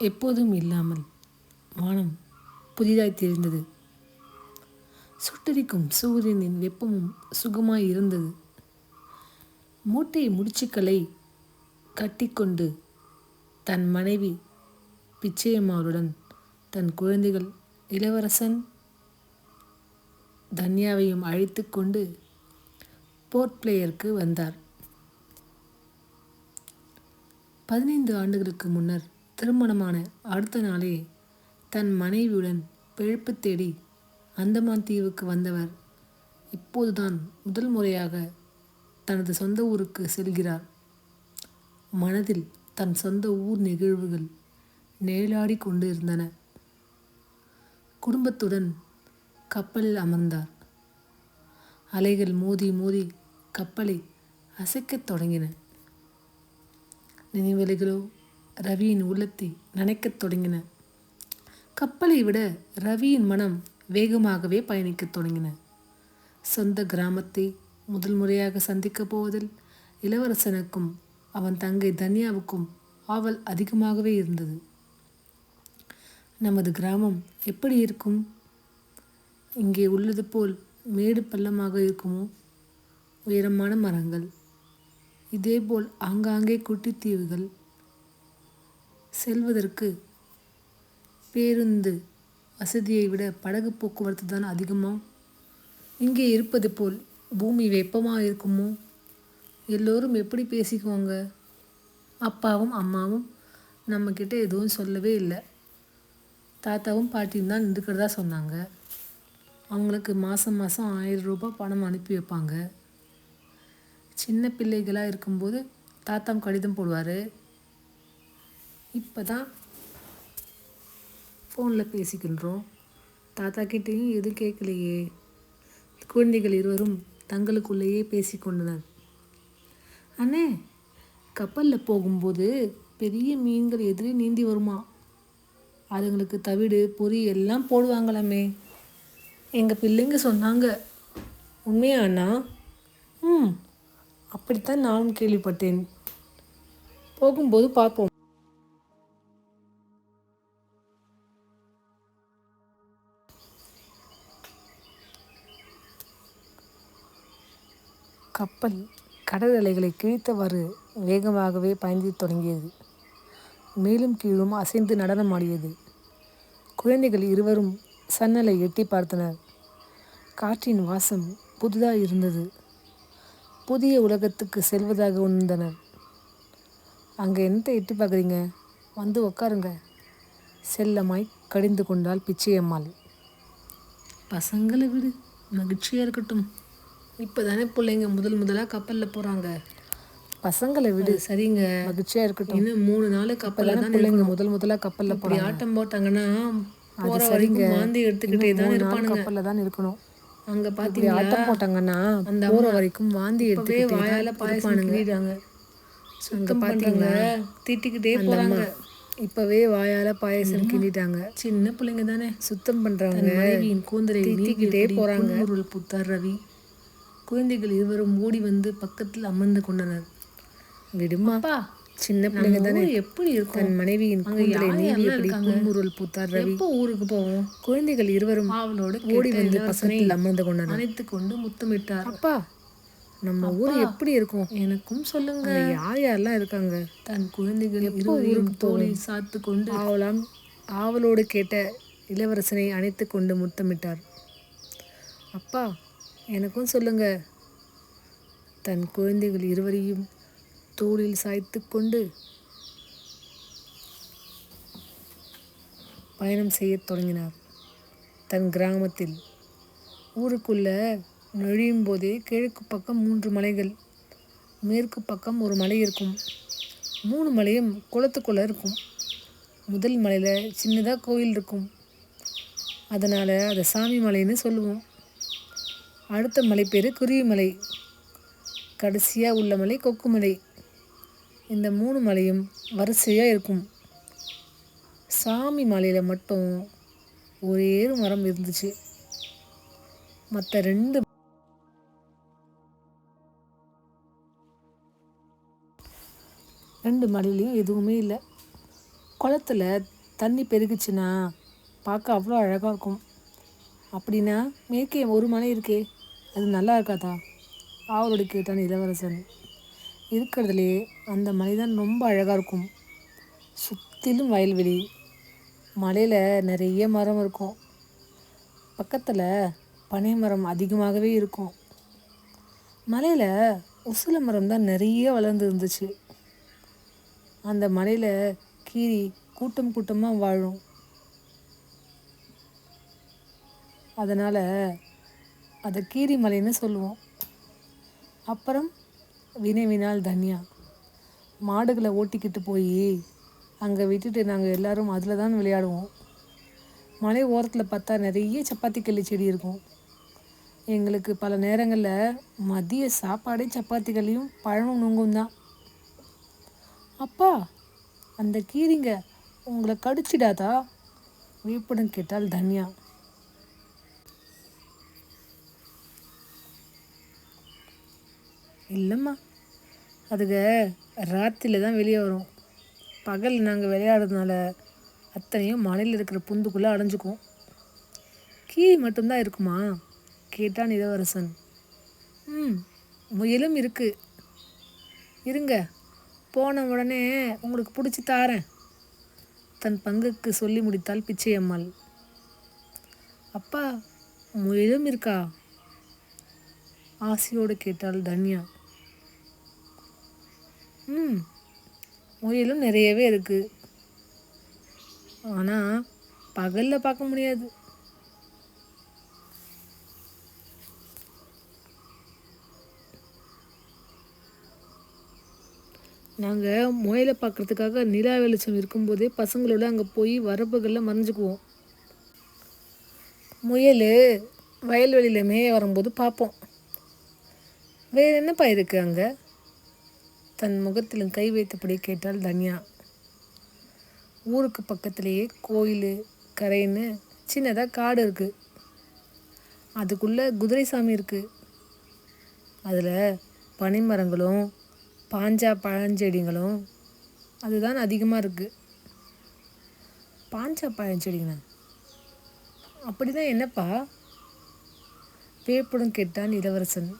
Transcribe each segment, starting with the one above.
எப்போதும் இல்லாமல் வானம் புதிதாய் தெரிந்தது. சுட்டரிக்கும் சூரியனின் வெப்பமும் சுகமாய் இருந்தது. மூட்டை முடிச்சுக்களை கட்டிக்கொண்டு தன் மனைவி பிச்சையம்மாளுடன் தன் குழந்தைகள் இளவரசன் தன்யாவையும் அழைத்து கொண்டு போர்ட் பிளேயருக்கு வந்தார். பதினைந்து ஆண்டுகளுக்கு முன்னர் திருமணமான அடுத்த நாளே தன் மனைவியுடன் பிழைப்பு தேடி அந்தமான் தீவுக்கு வந்தவர். இப்போதுதான் முதல் முறையாக தனது சொந்த ஊருக்கு செல்கிறார். மனதில் தன் சொந்த ஊர் நிகழ்வுகள் நேலாடி கொண்டு இருந்தன குடும்பத்துடன் கப்பலில் அமர்ந்தார். அலைகள் மோதி மோதி கப்பலை அசைக்கத் தொடங்கின. நினைவலைகளோ ரவியின் உள்ளத்தை நனைக்கத் தொடங்கின. கப்பலை விட ரவியின் மனம் வேகமாகவே பயணிக்கத் தொடங்கின. சொந்த கிராமத்தை முதல் முறையாக சந்திக்கப் போவதில் இளவரசனுக்கும் அவன் தங்கை தன்யாவுக்கும் ஆவல் அதிகமாகவே இருந்தது. நமது கிராமம் எப்படி இருக்கும்? இங்கே உள்ளது போல் மேடு பள்ளமாக இருக்குமோ? உயரமான மரங்கள் இதேபோல் ஆங்காங்கே குட்டித்தீவுகள் செல்வதற்கு பேருந்து வசதியை விட படகு போக்குவரத்து தான் அதிகமோ? இங்கே இருப்பது போல் பூமி வெப்பமாக இருக்குமோ? எல்லோரும் எப்படி பேசிக்குவாங்க? அப்பாவும் அம்மாவும் நம்மக்கிட்ட எதுவும் சொல்லவே இல்லை. தாத்தாவும் பாட்டியும் தான் இருக்கிறதா சொன்னாங்க. அவங்களுக்கு மாதம் மாதம் ஆயிரம் ரூபாய் பணம் அனுப்பி வைப்பாங்க. சின்ன பிள்ளைகளாக இருக்கும்போது தாத்தா கடிதம் போடுவார். இப்போ தான் ஃபோனில் பேசிக்கின்றோம். தாத்தா கிட்டேயும் எதுவும் கேட்கலையே. குழந்தைகள் இருவரும் தங்களுக்குள்ளேயே பேசிக்கொண்டனர் அண்ணே கப்பலில் போகும்போது பெரிய மீன்கள் எதிரே நீந்தி வருமா? அதுங்களுக்கு தவிடு பொறி எல்லாம் போடுவாங்களாமே. எங்கள் பிள்ளைங்க சொன்னாங்க. உண்மையா அண்ணா? ம் அப்படித்தான் நானும் கேள்விப்பட்டேன். போகும்போது பார்ப்போம். கப்பல் கடல் அலைகளை கிழித்தவாறு வேகமாகவே பயந்து தொடங்கியது. மேலும் கீழும் அசைந்து நடனமாடியது குழந்தைகள் இருவரும் சன்னலை எட்டி பார்த்தனர். காற்றின் வாசம் புதிதாக இருந்தது. புதிய உலகத்துக்கு செல்வதாக உணர்ந்தனர். அங்கே என்னத்தை எட்டி பார்க்குறீங்க? வந்து உக்காருங்க. செல்லமாய் கடிந்து கொண்டாள் பிச்சையம்மாள். பசங்களை விடு. மகிழ்ச்சியாக இருக்கட்டும். இப்போ தானே பிள்ளைங்க முதல் முதலாக கப்பலில் போகிறாங்க பசங்களை விடு. சரிங்க. மகிழ்ச்சியாக இருக்கட்டும். இன்னும் மூணு நாள் கப்பலில் தான் பிள்ளைங்க முதல் முதலாக கப்பலில் போய் ஆட்டம் போட்டாங்கன்னா போகிற வரைக்கும் வாந்தி எடுத்துக்கிட்டே தான் இருப்பானுங்க. கப்பலில் தான் இருக்கணும். அங்க பாத்தீங்களா? ஆட்டம் போட்டாங்கன்னா அந்த போற வரைக்கும் வாந்தி எடுத்துக்கிட்டே வாயால பாயசானுங்க அங்க பாத்தீங்களா? திட்டிக்கிட்டே போறாங்க. இப்பவே வாயால பாயசம் கிண்டிட்டாங்க. சின்ன பிள்ளைங்க தானே. சுத்தம் பண்றாங்க. மனைவியின் கூந்தலை போறாங்க. புத்தார் ரவி. குழந்தைகள் இருவரும் ஓடி வந்து பக்கத்தில் அமர்ந்து கொண்டனர். விடுமாப்பா சின்ன பிள்ளைங்க தானே? எப்படி இருக்கும்? தன் மனைவியின் கூந்தலை நீவி எப்படி புன்முருள் பூத்தார் ரவி? எப்போ ஊருக்கு போவோம்? குழந்தைகள் இருவரும் அவளோடு ஓடி வந்து பக்கத்தில் அமர்ந்து கொண்டனர். அணைத்து கொண்டு முத்தமிட்டார். அப்பா நம்ம ஊர் எப்படி இருக்கும்? எனக்கும் சொல்லுங்க. யார் யாரெல்லாம் இருக்காங்க? தன் குழந்தைகள் எப்போ ஊருக்கு தோலை சாத்து கொண்டு ஆவலாம் ஆவலோடு கேட்ட இளவரசனை அணைத்து கொண்டு முத்தமிட்டார். அப்பா எனக்கும் சொல்லுங்க. தன் குழந்தைகள் இருவரையும் தோளில் சாய்த்து கொண்டு பயணம் செய்ய தொடங்கினார். தன் கிராமத்தில் ஊருக்குள்ள நுழையும் போதே கிழக்கு பக்கம் மூன்று மலைகள் மேற்கு பக்கம் ஒரு மலை இருக்கும். மூணு மலையும் குளத்துக்குள்ளே இருக்கும். முதல் மலையில் சின்னதாக கோயில் இருக்கும். அதனால் அதை சாமி மலைன்னு சொல்லுவோம். அடுத்த மலை பேர் குருவிமலை. கடைசியாக உள்ள மலை கொக்குமலை. இந்த மூணு மலையும் வரிசையாக இருக்கும். சாமி மலையில் மட்டும் ஒரே மரம் இருந்துச்சு. மற்ற ரெண்டு ரெண்டு மலையிலையும் எதுவுமே இல்லை. குளத்துல தண்ணி பெருகுச்சுன்னா பார்க்க அவ்வளோ அழகாக இருக்கும். அப்படின்னா மேற்கே ஒரு மலை இருக்கே. அது நல்லா இருக்காதா ஆவலோடு கேட்டான் இளவரசன். இருக்கிறதுலே அந்த மனிதன் ரொம்ப அழகாக இருக்கும். சுற்றிலும் வயல்வெளி மலையில் நிறைய மரம் இருக்கும். பக்கத்தில் பனை மரம் அதிகமாகவே இருக்கும். மலையில் உசில மரம் தான் நிறைய வளர்ந்து இருந்துச்சு. அந்த மலையில் கீரி கூட்டம் கூட்டமாக வாழும். அதனால் அதை கீரி மலைன்னு சொல்லுவோம். அப்புறம் வினைவினால் தன்யா. மாடுகளை ஓட்டிக்கிட்டு போய் அங்கே விட்டுட்டு நாங்கள் எல்லாரும் அதில் தான் விளையாடுவோம். மலை ஓரத்தில் பார்த்தா நிறைய சப்பாத்தி கல்லி செடி இருக்கும். எங்களுக்கு பல நேரங்களில் மதிய சாப்பாடே சப்பாத்தி கல்லியும் பழமும் நுங்கும் தான். அப்பா அந்த கீரிங்க உங்களை கடிச்சிடாதா? வியப்புடன் கேட்டால் தன்யா. இல்லைம்மா. அதுக ராத்திரியில் தான் வெளியே வரும். பகல் நாங்கள் விளையாடுறதுனால அத்தனையும் மலையில் இருக்கிற புந்துக்குள்ளே அடைஞ்சுக்கும் கீரி மட்டும்தான் இருக்குமா? கேட்டான் இளவரசன் ம் முயலும் இருக்குது இருங்க போன உடனே உங்களுக்கு பிடிச்சி தாரேன். தன் பங்குக்கு சொல்லி முடித்தாள் பிச்சையம்மாள் அப்பா முயலும் இருக்கா? ஆசையோடு கேட்டாள் தன்யா. ம். முயலும் நிறையவே இருக்குது ஆனால் பகலில் பார்க்க முடியாது. நாங்கள் முயலை பார்க்குறதுக்காக நிலா வெளிச்சம் இருக்கும்போதே பசங்களோட அங்கே போய் வரப்புகளில் மறைஞ்சுக்குவோம். முயல் வயல்வெளியில் மேய வரும்போது பார்ப்போம். வேறு என்னப்பா இருக்குது அங்கே? தன் முகத்திலும் கை வைத்தபடி கேட்டால் தன்யா. ஊருக்கு பக்கத்துலேயே கோயில் கரைன்னு சின்னதாக காடு இருக்குது அதுக்குள்ளே குதிரை சாமி இருக்குது அதில் பனைமரங்களும் பாஞ்சா பழஞ்செடிங்களும் அதுதான் அதிகமாக இருக்குது பாஞ்சா பழஞ்செடிங்கண்ணா? அப்படி தான் என்னப்பா? வேப்புடன் கேட்டான் இளவரசன்.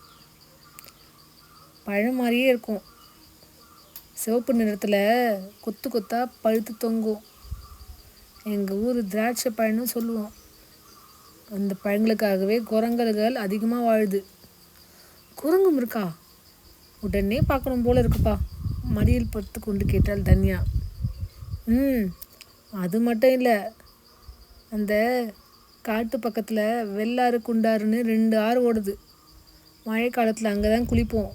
பழம் மாதிரியே இருக்கும். சிவப்பு நிறத்தில் கொத்து கொத்தாக பழுத்து தொங்கும். எங்கள் ஊர் திராட்சை பழம்னு சொல்லுவோம். அந்த பழங்களுக்காகவே குரங்கல்கள் அதிகமாக வாழுது. குரங்கும் இருக்கா? உடனே பார்க்கணும் போல் இருக்குப்பா. மடியில் படுத்து கொண்டு கேட்டாள் தன்யா. ம் அது மட்டும் இல்லை. அந்த காட்டு பக்கத்தில் வெள்ளாறு குண்டாறுன்னு ரெண்டு ஆறு ஓடுது. மழை காலத்தில் அங்கே தான் குளிப்போம்.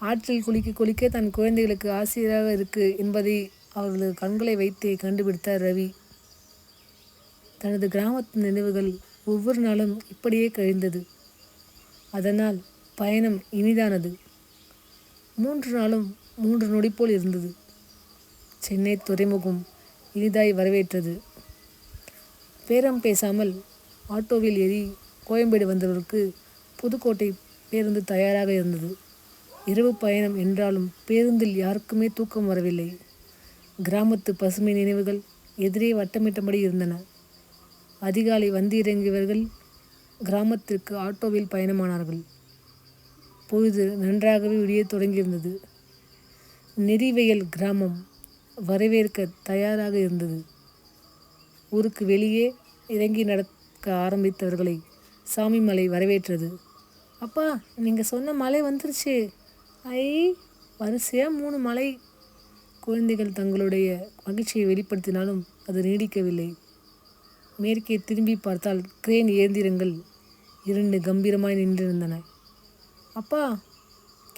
ஆற்றில் குளிக்க குளிக்க தன் குழந்தைகளுக்கு ஆசிரியராக இருக்கு என்பதை அவர்களது கண்களை வைத்தே கண்டுபிடித்தார் ரவி. தனது கிராமத்து நினைவுகள் ஒவ்வொரு நாளும் இப்படியே கழிந்தது. அதனால் பயணம் இனிதானது. மூன்று நாளும் மூன்று நொடி போல் இருந்தது. சென்னை துறைமுகம் இனிதாய் வரவேற்றது. பேரம் பேசாமல் ஆட்டோவில் ஏறி கோயம்பேடு வந்தவருக்கு புதுக்கோட்டை பேருந்து தயாராக இருந்தது. இரவு பயணம் என்றாலும் பேருந்தில் யாருக்குமே தூக்கம் வரவில்லை. கிராமத்து பசுமை நினைவுகள் எதிரே வட்டமிட்டபடி இருந்தன. அதிகாலை வந்து இறங்கியவர்கள் கிராமத்திற்கு ஆட்டோவில் பயணமானார்கள். பொழுது நன்றாகவே விடியத் தொடங்கியிருந்தது. நெறிவயல் கிராமம் வரவேற்க தயாராக இருந்தது. ஊருக்கு வெளியே இறங்கி நடக்க ஆரம்பித்தவர்களை சாமி மலை வரவேற்றது. அப்பா நீங்கள் சொன்ன மலை வந்துருச்சு. ஐ வரிசையாக மூணு மலை குழந்தைகள் தங்களுடைய மகிழ்ச்சியை வெளிப்படுத்தினாலும் அது நீடிக்கவில்லை. மேற்கே திரும்பி பார்த்தால் கிரேன் இயந்திரங்கள் இரண்டு கம்பீரமாய் நின்றிருந்தன. அப்பா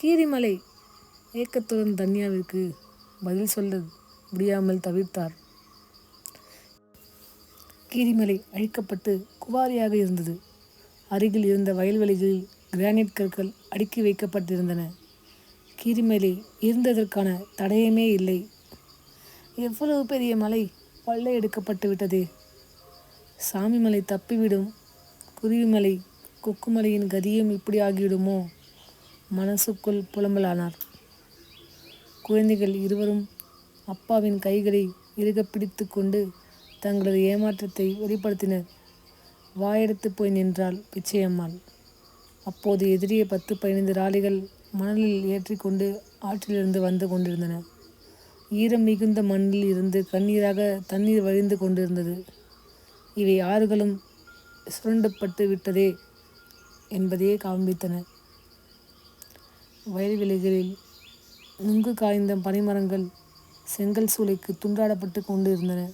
கீரிமலை ஏக்கத்துடன் தன்யாவிற்கு பதில் சொல்ல முடியாமல் தவிர்த்தார் கீரிமலை அழிக்கப்பட்டு குவாரியாக இருந்தது. அருகில் இருந்த வயல்வெளிகளில் கிரானைட் கற்கள் அடுக்கி வைக்கப்பட்டிருந்தன. கீரிமலை இருந்ததற்கான தடயமே இல்லை. எவ்வளவு பெரிய மலை பள்ளை எடுக்கப்பட்டு சாமி மலை தப்பிவிடும். குருவிமலை கொக்குமலையின் கதியும் இப்படி ஆகிவிடுமோ? மனசுக்குள் புலம்பலானார். குழந்தைகள் இருவரும் அப்பாவின் கைகளை இறுக பிடித்து கொண்டு தங்களது ஏமாற்றத்தை வெளிப்படுத்தினர். வாயெடுத்து போய் நின்றாள் பிச்சையம்மாள். அப்போது எதிரியே பத்து பதினைந்து ராளிகள் மணலில் ஏற்றிக் கொண்டு ஆற்றிலிருந்து வந்து கொண்டிருந்தன. ஈரம் மிகுந்த மண்ணில் இருந்து கண்ணீராக தண்ணீர் வழிந்து கொண்டிருந்தது. இவை ஆறுகளும் சுரண்டப்பட்டு விட்டதே என்பதையே காண்பித்தன. வயல்வெளிகளில் நுங்கு காய்ந்த பனைமரங்கள் செங்கல் சூளைக்குத் கொண்டு கொண்டிருந்தன.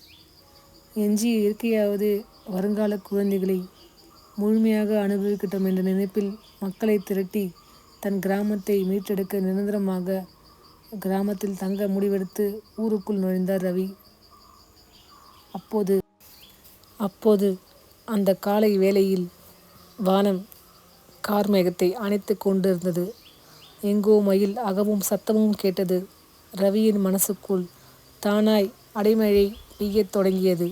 எஞ்சிய இயற்கையாவது வருங்கால குழந்தைகளை முழுமையாக அனுபவிக்கட்டும் என்ற நினைப்பில் மக்களை திரட்டி தன் கிராமத்தை மீட்டெடுக்க நிரந்தரமாக கிராமத்தில் தங்க முடிவெடுத்து ஊருக்குள் நுழைந்தார் ரவி. அப்போது அப்போது அந்த காலை வேளையில் வானம் கார்மேகத்தை அணைத்து கொண்டிருந்தது. எங்கோ மயில் அகவும் சத்தமும் கேட்டது. ரவியின் மனசுக்குள் தானாய் அடைமழை பெய்யத் தொடங்கியது.